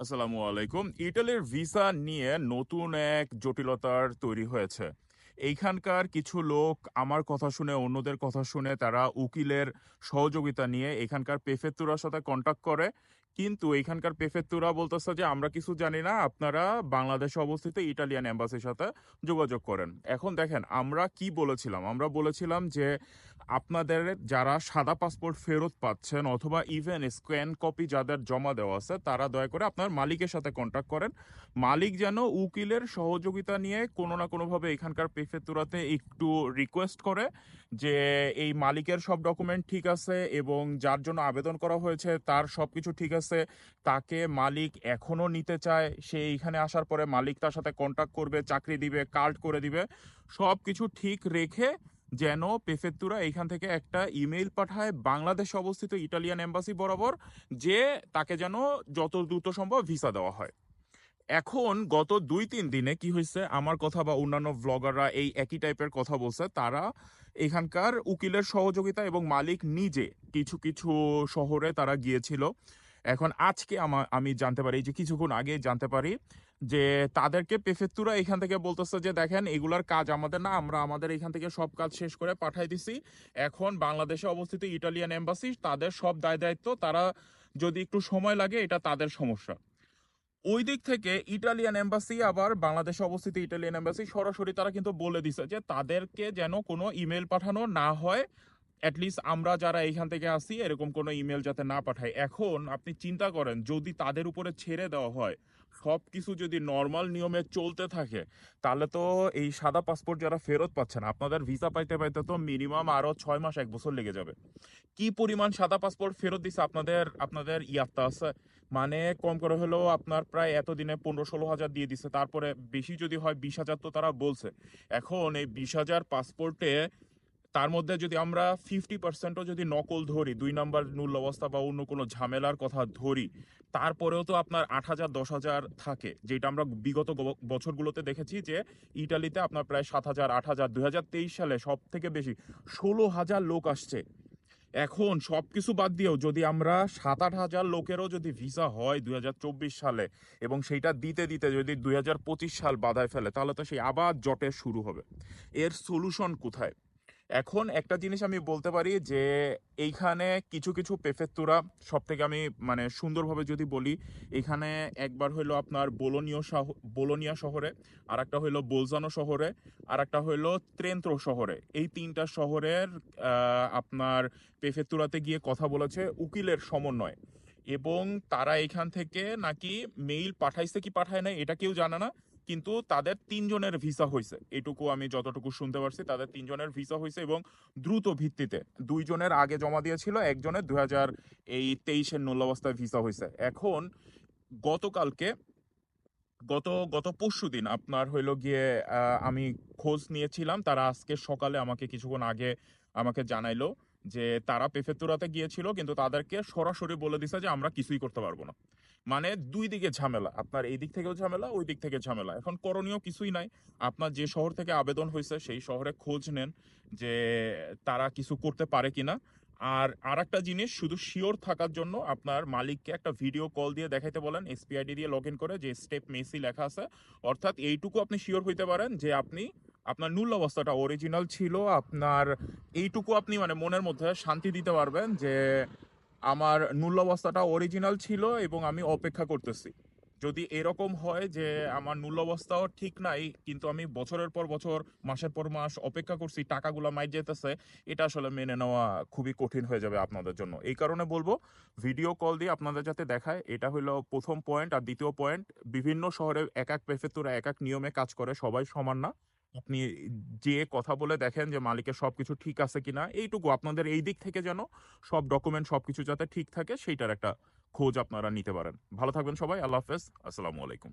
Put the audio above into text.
আসসালামু আলাইকুম। ইটালির ভিসা নিয়ে নতুন এক জটিলতার তৈরি হয়েছে। এইখানকার কিছু লোক আমার কথা শুনে, অন্যদের কথা শুনে, তারা উকিলের সহযোগিতা নিয়ে এখানকার পেফেত্তুরার সাথে কন্ট্যাক্ট করে। কিন্তু এখানকার পেফেত্তুরা বলতেছে যে, আমরা কিছু জানি না, আপনারা বাংলাদেশে অবস্থিত ইটালিয়ান এম্বাসির সাথে যোগাযোগ করেন। এখন দেখেন, আমরা কি বলেছিলাম? আমরা বলেছিলাম যে আপনাদের যারা সাদা পাসপোর্ট ফেরত পাচ্ছেন অথবা ইভেন স্ক্যান কপি যাদের জমা দেওয়া আছে, তারা দয়া করে আপনার মালিকের সাথে কন্ট্যাক্ট করেন। মালিক যেন উকিলের সহযোগিতা নিয়ে কোনো না কোনোভাবে এখানকার পেফেতুরাতে একটু রিকোয়েস্ট করে যে এই মালিকের সব ডকুমেন্ট ঠিক আছে এবং যার জন্য আবেদন করা হয়েছে তার সব কিছু ঠিক আছে, তাকে মালিক এখনও নিতে চায়। সে এইখানে আসার পরে মালিক তার সাথে কন্ট্যাক্ট করবে, চাকরি দিবে কার্ড করে দিবে। সব কিছু ঠিক রেখে যেন পেফেত্তুরা এইখান থেকে একটা ইমেইল পাঠায় বাংলাদেশে অবস্থিত ইটালিয়ান এম্বাসি বরাবর, যে তাকে যেন যত দ্রুত সম্ভব ভিসা দেওয়া হয়। এখন গত দুই তিন দিনে কি হয়েছে, আমার কথা বা অন্যান্য ব্লগাররা এই একই টাইপের কথা বলছে, তারা এখানকার উকিলের সহযোগিতা এবং মালিক নিজে কিছু কিছু শহরে তারা গিয়েছিল। এখন আজকে আমা, আমি জানতে পারি যে কিছুক্ষণ আগে জানতে পারি যে তাদেরকে পেফেত্তুরা এখান থেকে বলতেছে যে, দেখেন, এগুলার কাজ আমাদের না, আমরা আমাদের এখান থেকে সব কাজ শেষ করে পাঠাই দিছি। এখন বাংলাদেশে অবস্থিত ইটালিয়ান এম্বাসি, তাদের সব দায় দায়িত্ব, তারা যদি একটু সময় লাগে, এটা তাদের সমস্যা। ওই দিক থেকে ইটালিয়ান এম্বাসি আবার বাংলাদেশে অবস্থিত ইটালিয়ান এম্বাসি সরাসরি তারা কিন্তু বলে দিছে যে, তাদেরকে যেন কোনো ইমেল পাঠানো না হয় অ্যাটলিস্ট আমরা যারা এইখান থেকে আসি, এরকম কোনো ইমেল যাতে না পাঠায়। এখন আপনি চিন্তা করেন, যদি তাদের উপরে ছেড়ে দেওয়া হয়, সব কিছু যদি নর্মাল নিয়মে চলতে থাকে, তাহলে তো এই সাদা পাসপোর্ট যারা ফেরত পাচ্ছেন আপনাদের ভিসা পাইতে পাইতে তো মিনিমাম আরও ছয় মাস, এক বছর লেগে যাবে। কি পরিমাণ সাদা পাসপোর্ট ফেরত দিছে আপনাদের আপনাদের ইয়াত্তা আছে? মানে কম করে হলেও আপনার প্রায় এতদিনে পনেরো ষোলো হাজার দিয়ে দিছে, তারপরে বেশি যদি হয়, বিশ হাজার তো তারা বলছে। এখন এই বিশ হাজার পাসপোর্টে তার মধ্যে যদি আমরা ফিফটি পার্সেন্টও যদি নকল ধরি, দুই নাম্বার মূল্য অবস্থা বা অন্য কোনো ঝামেলার কথা ধরি, তারপরেও তো আপনার আট হাজার, দশ হাজার থাকে। যেটা আমরা বিগত বছরগুলোতে দেখেছি যে, ইটালিতে আপনার প্রায় সাত হাজার, আট হাজার, দুই হাজার তেইশ সালে সব থেকে বেশি ষোলো হাজার লোক আসছে। এখন সব কিছু বাদ দিয়েও যদি আমরা সাত আট হাজার লোকেরও যদি ভিসা হয় দুই হাজার চব্বিশ সালে এবং সেইটা দিতে দিতে যদি দুই হাজার পঁচিশ সাল বাধায় ফেলে, তাহলে তো সেই আবার জটে শুরু হবে। এর সলিউশন কোথায়? এখন একটা জিনিস আমি বলতে পারি যে, এইখানে কিছু কিছু পেফেত্তুরা সব থেকে আমি মানে সুন্দরভাবে যদি বলি, এখানে একবার হইল আপনার বোলোনীয় বোলোনিয়া শহরে আর একটা হইল বোলজানো শহরে আর একটা হইল ত্রেন্ত্র শহরে। এই তিনটা শহরের আপনার পেফেতুরাতে গিয়ে কথা বলেছে উকিলের সমন্বয়। এবং তারা এখান থেকে নাকি মেইল পাঠাইছে কি পাঠায় না এটা কেউ জানে না। কিন্তু তাদের তিনজনের ভিসা হয়েছে। এটুকু আমি যতটুকু শুনতে পারছি, তাদের তিনজনের ভিসা হয়েছে এবং দ্রুত ভিত্তিতে দুইজনের আগে জমা দিয়েছিল, একজনের দুই হাজার এই তেইশের নূল্যাবস্থায় ভিসা হয়েছে। এখন গতকালকে, গত গত পরশু দিন আপনার হইল গিয়ে আমি খোঁজ নিয়েছিলাম, তারা আজকে সকালে আমাকে কিছুক্ষণ আগে আমাকে জানাইলো যে তারা পেফেতুরাতে গিয়েছিল, কিন্তু তাদেরকে সরাসরি বলে দিছে যে আমরা কিছুই করতে পারব না। মানে দুই দিকে ঝামেলা। আপনার এই দিক থেকেও ঝামেলা, ওই দিক থেকে ঝামেলা। এখন করণীয় কিছুই নাই। আপনার যে শহর থেকে আবেদন হয়েছে, সেই শহরে খোঁজ নেন যে তারা কিছু করতে পারে কিনা। আর আর একটা জিনিস, শুধু শিওর থাকার জন্য আপনার মালিককে একটা ভিডিও কল দিয়ে দেখাইতে বলেন এসপিআইডি দিয়ে লগ ইন করে, যে স্টেপ মেসি লেখা আছে। অর্থাৎ এইটুকু আপনি শিওর হইতে পারেন যে আপনি, আপনার নূল অবস্থাটা অরিজিনাল ছিল, আপনার এইটুকু আপনি মানে মনের মধ্যে শান্তি দিতে পারবেন যে আমার মূল অবস্থাটা অরিজিনাল ছিল এবং আমি অপেক্ষা করতেছি। যদি এরকম হয় যে আমার মূল অবস্থাও ঠিক নাই, কিন্তু আমি বছরের পর বছর, মাসের পর মাস অপেক্ষা করছি, টাকাগুলো মাইট যেতেছে এটা আসলে মেনে নেওয়া খুবই কঠিন হয়ে যাবে আপনাদের জন্য। এই কারণে বলব ভিডিও কল দিয়ে আপনাদের যাতে দেখায়, এটা হলো প্রথম পয়েন্ট আর দ্বিতীয় পয়েন্ট বিভিন্ন শহরে এক এক প্রেফেক্টুরা এক এক নিয়মে কাজ করে, সবাই সমান না। আপনি যে কথা বলে দেখেন যে মালিকের সবকিছু ঠিক আছে কিনা, এইটুকু আপনাদের এই দিক থেকে যেন সব ডকুমেন্ট সবকিছু যাতে ঠিক থাকে, সেইটার একটা খোঁজ আপনারা নিতে পারেন। ভালো থাকবেন সবাই, আল্লাহ হাফেজ, আসসালামু আলাইকুম।